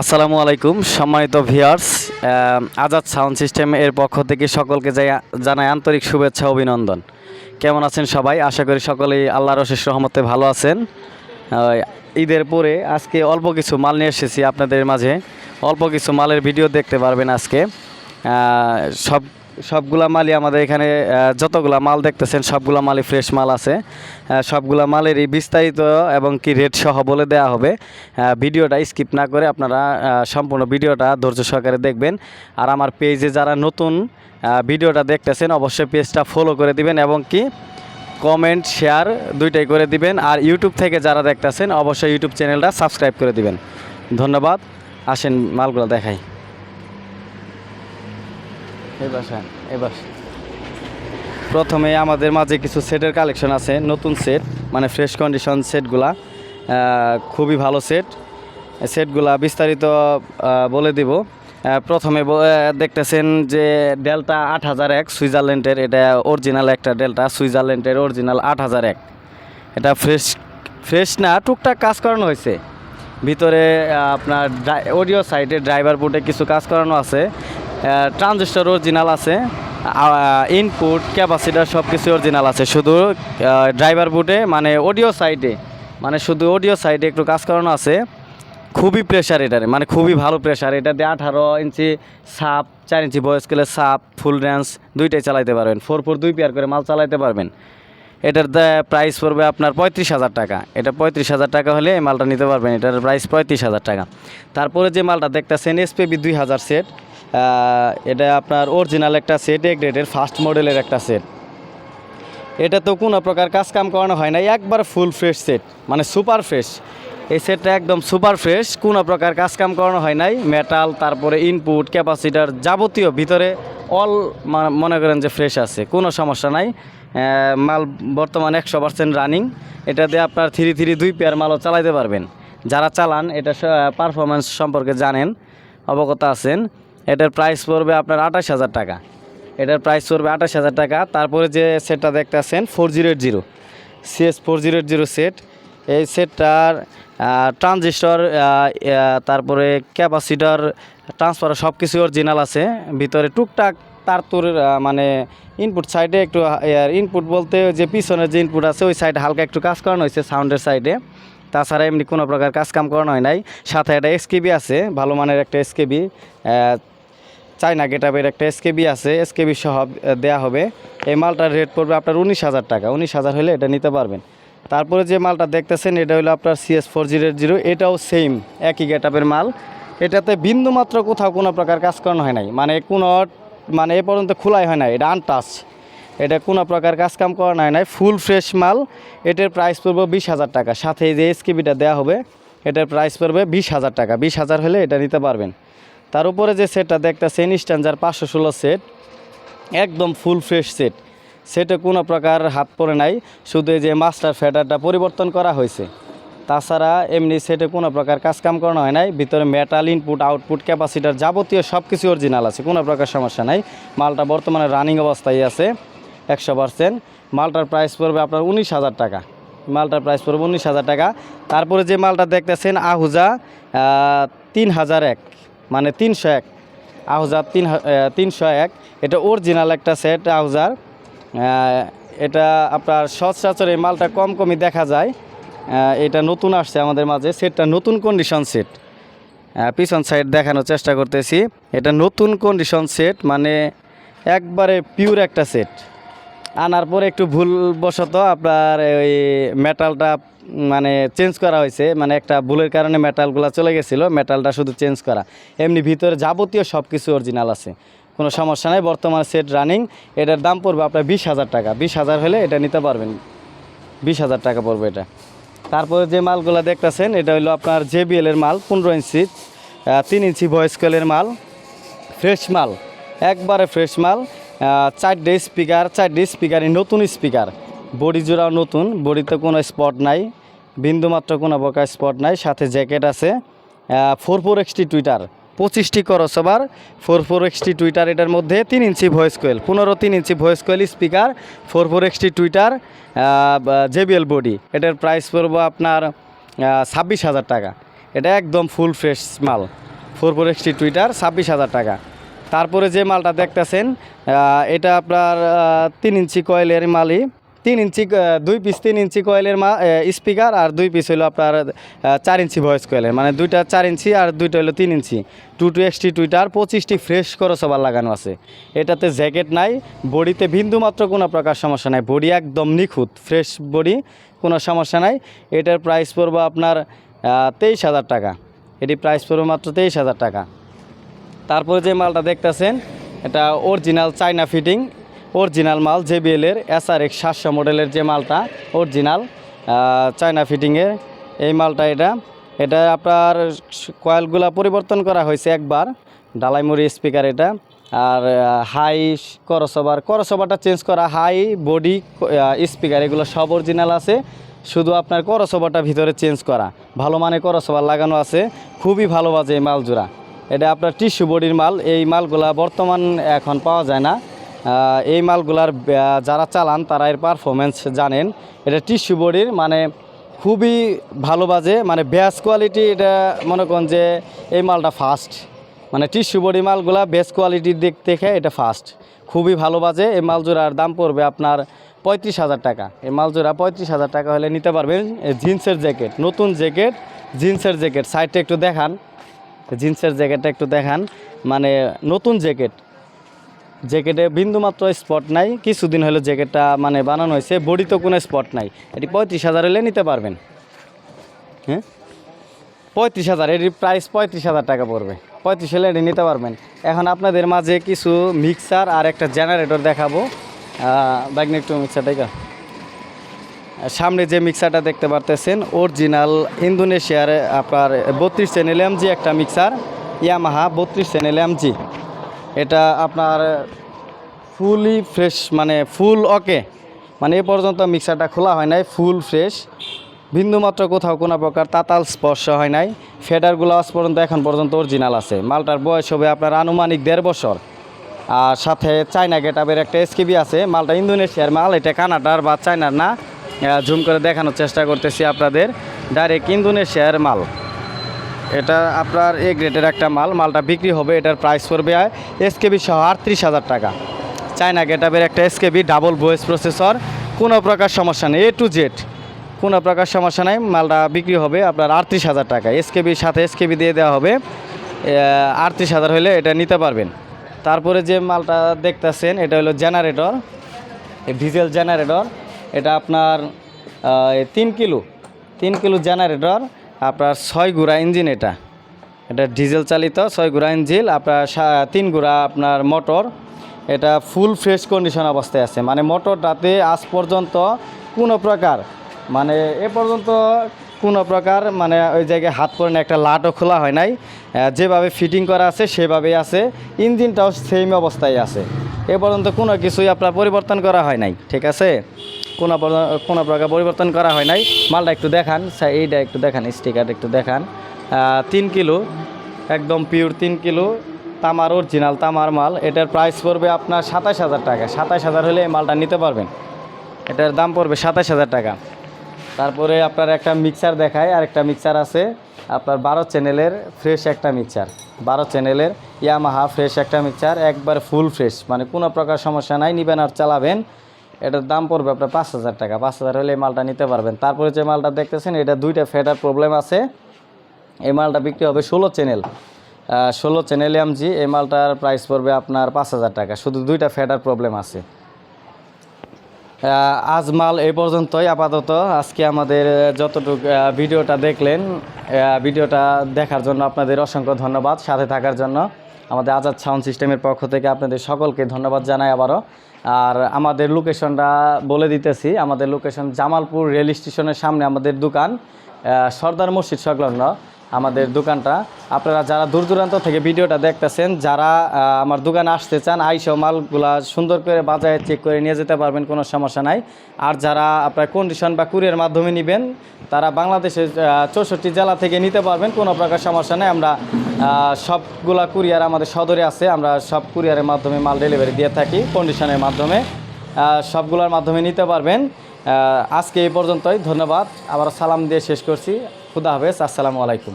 আসসালামু আলাইকুম, সম্মানিত ভিয়ার্স আজাদ সাউন্ড সিস্টেম এর পক্ষ থেকে সকলকে জানাই আন্তরিক শুভেচ্ছা, অভিনন্দন। কেমন আছেন সবাই? আশা করি সকলেই আল্লাহর অশেষ রহমতে ভালো আছেন। ঈদের পরে আজকে অল্প কিছু মাল নিয়ে এসেছি আপনাদের মাঝে। অল্প কিছু মালের ভিডিও দেখতে পারবেন আজকে। সব সবগুলা মালই আমাদের এখানে যতগুলা মাল দেখতেছেন, সবগুলা মালই ফ্রেশ মাল আছে। সবগুলা মালেরই বিস্তারিত এবং কি রেট সহ বলে দেওয়া হবে। ভিডিওটা স্কিপ না করে আপনারা সম্পূর্ণ ভিডিওটা ধৈর্য সহকারে দেখবেন। আর আমার পেজে যারা নতুন ভিডিওটা দেখতেছেন, অবশ্যই পেজটা ফলো করে দিবেন এবং কি কমেন্ট শেয়ার দুইটাই করে দিবেন। আর ইউটিউব থেকে যারা দেখতেছেন, অবশ্যই ইউটিউব চ্যানেলটা সাবস্ক্রাইব করে দিবেন। ধন্যবাদ। আসেন মালগুলো দেখাই। এবার প্রথমে আমাদের মাঝে কিছু সেটের কালেকশন আছে, নতুন সেট মানে ফ্রেশ কন্ডিশন সেটগুলা খুবই ভালো সেট। সেটগুলা বিস্তারিত বলে দিব। প্রথমে দেখতেছেন যে ডেল্টা আট হাজার এক সুইজারল্যান্ডের, এটা অরিজিনাল একটা ডেল্টা, সুইজারল্যান্ডের অরিজিনাল আট হাজার এক। এটা ফ্রেশ ফ্রেশ না, টুকটাক কাজ করানো হয়েছে। ভিতরে আপনার অডিও সাইডে ড্রাইভার বোর্ডে কিছু কাজ করানো আছে। ট্রানজিস্টার অরিজিনাল আছে ইনপুট ক্যাপাসিটার সব কিছু অরিজিনাল আছে। শুধু ড্রাইভার বুটে মানে অডিও সাইডে মানে শুধু অডিও সাইডে একটু কাজ করানো আছে। খুবই প্রেশার এটারে মানে খুবই ভালো প্রেশার এটা দিয়ে আঠারো ইঞ্চি সাপ চার ইঞ্চি বয়স স্কেলের সাপ ফুল রেঞ্জ দুইটাই চালাইতে পারবেন। ফোর ফোর দুই পেয়ার করে মাল চালাইতে পারবেন। এটার প্রাইস পড়বে আপনার পঁয়ত্রিশ হাজার টাকা। এটা পঁয়ত্রিশ হাজার টাকা হলে এই মালটা নিতে পারবেন, এটার প্রাইস পঁয়ত্রিশ হাজার টাকা। তারপরে যে মালটা দেখতেছেন এসপিবি দুই হাজার সেট এটা আপনার অরিজিনাল একটা সেট এ গ্রেডের ফার্স্ট মডেলের একটা সেট এটা তো কোনো প্রকার কাজ কাম করানো হয় না একবার ফুল ফ্রেশ সেট মানে সুপার ফ্রেশ এই সেটটা একদম সুপার ফ্রেশ কোনো প্রকার কাজ কাম করানো হয় নাই। মেটাল তারপরে ইনপুট ক্যাপাসিটার যাবতীয় ভিতরে অল মনে করেন যে ফ্রেশ আছে, কোনো সমস্যা নাই। মাল বর্তমানে একশো পার্সেন্ট রানিং এটা দিয়ে আপনার থ্রি থ্রি দুই পেয়ার মালও চালাইতে পারবেন। যারা চালান, এটা পারফরমেন্স সম্পর্কে জানেন, অবগত আছেন, এটার প্রাইস পড়বে আপনার আঠাশ হাজার টাকা। এটার প্রাইস পড়বে আঠাশ হাজার টাকা। তারপরে যে সেটটা দেখতেছেন four zero eight zero CS four zero eight zero set এই সেটটার ট্রানজিস্টর তারপরে ক্যাপাসিটার ট্রান্সফার সব কিছু অরিজিনাল আছে। ভিতরে টুকটাক তার তোর মানে ইনপুট সাইডে একটু ইনপুট বলতে যে পিছনের যে ইনপুট আছে, ওই সাইডে হালকা একটু কাজ করানো হয়েছে সাউন্ডের সাইডে তাছাড়া এমনি কোনো প্রকার কাজ কাম করানো হয় নাই। সাথে একটা এসকেবি আছে, ভালো মানের একটা এসকেবি চাইনা গেটাপের একটা এসকেবি আছে। এসকেবি সহ দেওয়া হবে। এই মালটার রেট পড়বে আপনার উনিশ হাজার টাকা। উনিশ হাজার হলে এটা নিতে পারবেন। তারপরে যে মালটা দেখতেছেন, এটা হলো আপনার সিএস ফোর জিরো জিরো এটাও সেম একই গেটাপের মাল। এটাতে বিন্দু মাত্র কোথাও কোনো প্রকার কাজ করানো হয় নাই। মানে কোনো মানে এ পর্যন্ত খোলাই হয় না এটা আনটাচ এটা কোনো প্রকার কাজ কাম করা হয় নাই ফুল ফ্রেশ মাল। এটার প্রাইস পড়বে বিশ হাজার টাকা। সাথে যে এসকেবিটা দেওয়া হবে, এটার প্রাইস পড়বে বিশ হাজার টাকা। বিশ হাজার হলে এটা নিতে পারবেন। তার উপরে যে সেটটা দেখতেছেন স্ট্যান্ডার পাঁচশো ষোলো সেট একদম ফুল ফ্রেশ সেট সেটে কোনো প্রকার হাত পড়ে নাই। শুধু এই যে মাস্টার ফেডারটা পরিবর্তন করা হয়েছে। তাছাড়া এমনি সেটে কোনো প্রকার কাজ কাম করানো হয় নাই। ভিতরে মেটাল ইনপুট আউটপুট ক্যাপাসিটার যাবতীয় সব কিছু অরিজিনাল আছে, কোনো প্রকার সমস্যা নাই। মালটা বর্তমানে রানিং অবস্থায় আছে একশো পার্সেন্ট মালটার প্রাইস পড়বে আপনার উনিশ হাজার টাকা। মালটার প্রাইস পড়বে উনিশ হাজার টাকা। তারপরে যে মালটা দেখতেছেন, আহুজা তিন হাজার এক মানে তিনশো এক। আহুজার তিন তিনশো এক। এটা অরিজিনাল একটা সেট আহুজার। এটা আপনার সচরাচর এই মালটা কম কমই দেখা যায়। এটা নতুন আসছে আমাদের মাঝে। সেটটা নতুন কন্ডিশন সেট পিছন সাইড দেখানোর চেষ্টা করতেছি। এটা নতুন কন্ডিশন সেট মানে একবারে পিওর একটা সেট আনার পরে একটু ভুলবশত আপনার ওই মেটালটা মানে চেঞ্জ করা হয়েছে। মানে একটা ভুলের কারণে মেটালগুলো চলে গেছিল মেটালটা শুধু চেঞ্জ করা। এমনি ভিতরে যাবতীয় সব কিছু অরিজিনাল আছে। কোনো সমস্যা নেই, বর্তমান সেট রানিং এটার দাম পড়বে আপনার বিশ হাজার টাকা। বিশ হাজার হলে এটা নিতে পারবেন। বিশ হাজার টাকা পড়বে এটা। তারপরে যে মালগুলো দেখতেছেন, এটা হলো আপনার জেবিএল এর মাল, পনেরো ইঞ্চি তিন ইঞ্চি ভয়েস কলের মাল, ফ্রেশ মাল, একবারে ফ্রেশ মাল চার চারটে স্পিকার, চারটে স্পিকারই নতুন স্পিকার। বডি জোড়াও নতুন, বডিতে কোনো স্পট নাই, বিন্দুমাত্র কোনো প্রকার স্পট নাই, সাথে জ্যাকেট আছে ফোর ফোর এক্সটি টুইটার। পঁচিশটি crossover four four XT tweeter এটার মধ্যে তিন ইঞ্চি ভয়েস কোয়েল পনেরো তিন inch voice coil speaker four four XT tweeter JBL body. এটার প্রাইস পড়ব আপনার ছাব্বিশ হাজার টাকা। এটা একদম ফুল ফ্রেশ মাল। ফোর ফোর এক্সটি টুইটার, ছাব্বিশ হাজার টাকা। তারপরে যে মালটা দেখতেছেন এটা আপনার তিন ইঞ্চি কয়েলের মালই। তিন ইঞ্চি দুই পিস তিন ইঞ্চি কয়েলের মা স্পিকার আর দুই পিস হলো আপনার চার ইঞ্চি ভয়েস কয়েলের মানে দুইটা চার ইঞ্চি আর দুইটা হলো তিন inch. Two two XT tweeter পঁচিশটি ফ্রেশ করসবার লাগানো আছে। এটাতে জ্যাকেট নাই বডিতে বিন্দুমাত্র কোনো প্রকার সমস্যা নাই। বডি একদম নিখুঁত ফ্রেশ বডি কোনো সমস্যা নাই। এটার প্রাইস পড়ব আপনার তেইশ হাজার টাকা। এটি প্রাইস পড়বে মাত্র তেইশ হাজার টাকা। তারপরে যে মালটা দেখতেছেন, এটা অরিজিনাল চাইনা ফিটিং অরিজিনাল মাল জেবিএলের এস আর এক্স সাতশো মডেলের যে মালটা, অরিজিনাল চায়না ফিটিংয়ের এই মালটা এটা। এটা আপনার কয়েলগুলা পরিবর্তন করা হয়েছে একবার, ডালাইমুড়ি স্পিকার এটা। আর হাই করসবার করসবারটা চেঞ্জ করা, হাই বডি স্পিকার, এগুলো সব অরিজিনাল আছে। শুধু আপনার করসবারটা ভিতরে চেঞ্জ করা। ভালো মানে করসবার লাগানো আছে, খুবই ভালো বাজে এই মাল জোড়া। এটা আপনার টিস্যু বডির মাল, এই মালগুলা বর্তমান এখন পাওয়া যায় না। এই মালগুলার যারা চালান তারা এর পারফরমেন্স জানেন। এটা টিস্যু বডির মানে খুবই ভালো বাজে মানে বেস কোয়ালিটি এটা মনে করেন যে এই মালটা ফাস্ট মানে টিস্যু বডি মালগুলা বেস কোয়ালিটির দিক থেকে এটা ফাস্ট খুবই ভালো বাজে, এই মাল জোড়ার দাম পড়বে আপনার পঁয়ত্রিশ হাজার টাকা। এই মালজোড়া পঁয়ত্রিশ হাজার টাকা হলে নিতে পারবেন জিন্সের জ্যাকেট, নতুন জ্যাকেট, জিন্সের জ্যাকেট। সাইডটা একটু দেখান, জিন্সের জ্যাকেটটা একটু দেখান মানে নতুন জ্যাকেট। জ্যাকেটে বিন্দুমাত্র স্পট নাই। কিছুদিন হলো জ্যাকেটটা মানে বানানো হয়েছে বডিতে কোনো স্পট নাই। এটি পঁয়ত্রিশ হাজার হলে নিতে পারবেন। হ্যাঁ? পঁয়ত্রিশ হাজার, এটির প্রাইস পঁয়ত্রিশ হাজার টাকা পড়বে। পঁয়ত্রিশ হলে এটি নিতে পারবেন। এখন আপনাদের মাঝে কিছু মিক্সার আর একটা জেনারেটর দেখাবো। ব্যাগনে একটু মিক্সার দেখা। সামনে যে মিক্সারটা দেখতে পারতেছেন অরিজিনাল ইন্দোনেশিয়ার আপনার বত্রিশ চ্যানেল এমজি একটা মিক্সার ইয়ামাহা বত্রিশ চ্যানেল এমজি এটা আপনার ফুলি ফ্রেশ মানে ফুল ওকে। মানে এ পর্যন্ত মিক্সারটা খোলা হয় নাই, ফুল ফ্রেশ। বিন্দুমাত্র কোথাও কোনো প্রকার তাতাল স্পর্শ হয় নাই। ফেডারগুলো আজ পর্যন্ত, এখন পর্যন্ত অরিজিনাল আছে। মালটার বয়স হবে আপনার আনুমানিক দেড় বছর। আর সাথে চায়না গেটাবের একটা এসকেবি আছে। মালটা ইন্দোনেশিয়ার মাল, এটা কানাডার বা চায়নার না। জুম করে দেখানোর চেষ্টা করতেছি আপনাদের। ডাইরেক্ট ইন্দোনেশিয়ার মাল। এটা আপনার এ গ্রেডের একটা মাল, মালটা বিক্রি হবে, এটার প্রাইস পড়বে এসকেবি সহ আটত্রিশ হাজার টাকা। চায়না গেটাবের একটা এসকেবি ডাবল ভয়েস প্রসেসর কোনো প্রকার সমস্যা নেই এ টু জেড কোনো প্রকার সমস্যা নাই, মালটা বিক্রি হবে আপনার আটত্রিশ হাজার টাকা। এসকেবির সাথে এসকেবি দিয়ে দেওয়া হবে আটত্রিশ হাজার হলে এটা নিতে পারবেন। তারপরে যে মালটা দেখতেছেন, এটা হলো জেনারেটর ডিজেল জেনারেটর, এটা আপনার তিন কিলো তিন কিলো জেনারেটর আপনার ছয় গুড়া ইঞ্জিন এটা। এটা ডিজেল চালিত, ছয় গুড়া ইঞ্জিন, আপনার তিন গুড়া আপনার মোটর। এটা ফুল ফ্রেশ কন্ডিশন অবস্থায় আছে। মানে মোটরটাতে আজ পর্যন্ত কোনো প্রকার মানে এ পর্যন্ত কোনো প্রকার মানে ওই জায়গায় হাত পরে একটা লাটও খোলা হয় নাই। যেভাবে ফিটিং করা আছে, সেভাবেই আছে। ইঞ্জিনটাও সেম অবস্থায় আছে। এ পর্যন্ত কোনো কিছুই আপনার পরিবর্তন করা হয় নাই, ঠিক আছে? কোনো কোনো প্রকার পরিবর্তন করা হয় নাই। মালটা একটু দেখান এইটা একটু দেখান স্টিকার একটু দেখান। তিন কিলো, একদম পিওর তিন কিলো, তামার অরিজিনাল তামার মাল। এটার প্রাইস পড়বে আপনার সাতাশ হাজার টাকা। সাতাশ হাজার হলে এই মালটা নিতে পারবেন। এটার দাম পড়বে সাতাশ হাজার টাকা। তারপরে আপনার একটা মিক্সার দেখায় আর একটা মিক্সার আছে। আপনার বারো চ্যানেলের ফ্রেশ একটা মিক্সার বারো চ্যানেলের ইয়ামাহা ফ্রেশ একটা মিক্সার একবার ফুল ফ্রেশ মানে কোনো প্রকার সমস্যা নাই, নিবেন আর চালাবেন। এটার দাম পড়বে আপনার পাঁচ হাজার টাকা। পাঁচ হাজার হলে এই মালটা নিতে পারবেন। তারপরে যে মালটা দেখতেছেন, এটা দুইটা ফেটার প্রবলেম আছে। এই মালটা বিক্রি হবে ষোলো চ্যানেল। ষোলো চ্যানেল এমজি এই মালটার প্রাইস পড়বে আপনার পাঁচ হাজার টাকা। শুধু দুইটা ফেটার প্রবলেম আছে। আজ মাল এই পর্যন্তই। আপাতত আজকে আমাদের যতটুকু ভিডিওটা দেখলেন ভিডিওটা দেখার জন্য আপনাদের অসংখ্য ধন্যবাদ। সাথে থাকার জন্য আমাদের আজাদ সাউন্ড সিস্টেমের পক্ষ থেকে আপনাদের সকলকে ধন্যবাদ জানাই আবারও। আর আমাদের লোকেশনটা বলে দিতেছি। আমাদের লোকেশন জামালপুর রেল স্টেশনের সামনে আমাদের দোকান। সর্দার মসজিদ সংলগ্ন আমাদের দোকানটা। আপনারা যারা দূর দূরান্ত থেকে ভিডিওটা দেখতেছেন, যারা আমার দোকানে আসতে চান আইসো মালগুলা সুন্দর করে বাজারে চেক করে নিয়ে যেতে পারবেন, কোনো সমস্যা নাই। আর যারা আপনার কন্ডিশন বা কুরিয়ার মাধ্যমে নেবেন, তারা বাংলাদেশের চৌষট্টি জেলা থেকে নিতে পারবেন, কোনো প্রকার সমস্যা নেই। আমরা সবগুলা কুরিয়ার আমাদের সদরে আছে, আমরা সব কুরিয়ারের মাধ্যমে মাল ডেলিভারি দিয়ে থাকি কন্ডিশনের মাধ্যমে। সবগুলোর মাধ্যমে নিতে পারবেন। আজকে এই পর্যন্তই ধন্যবাদ। আবার সালাম দিয়ে শেষ করছি। খুদা হাফেজ আসসালামু আলাইকুম।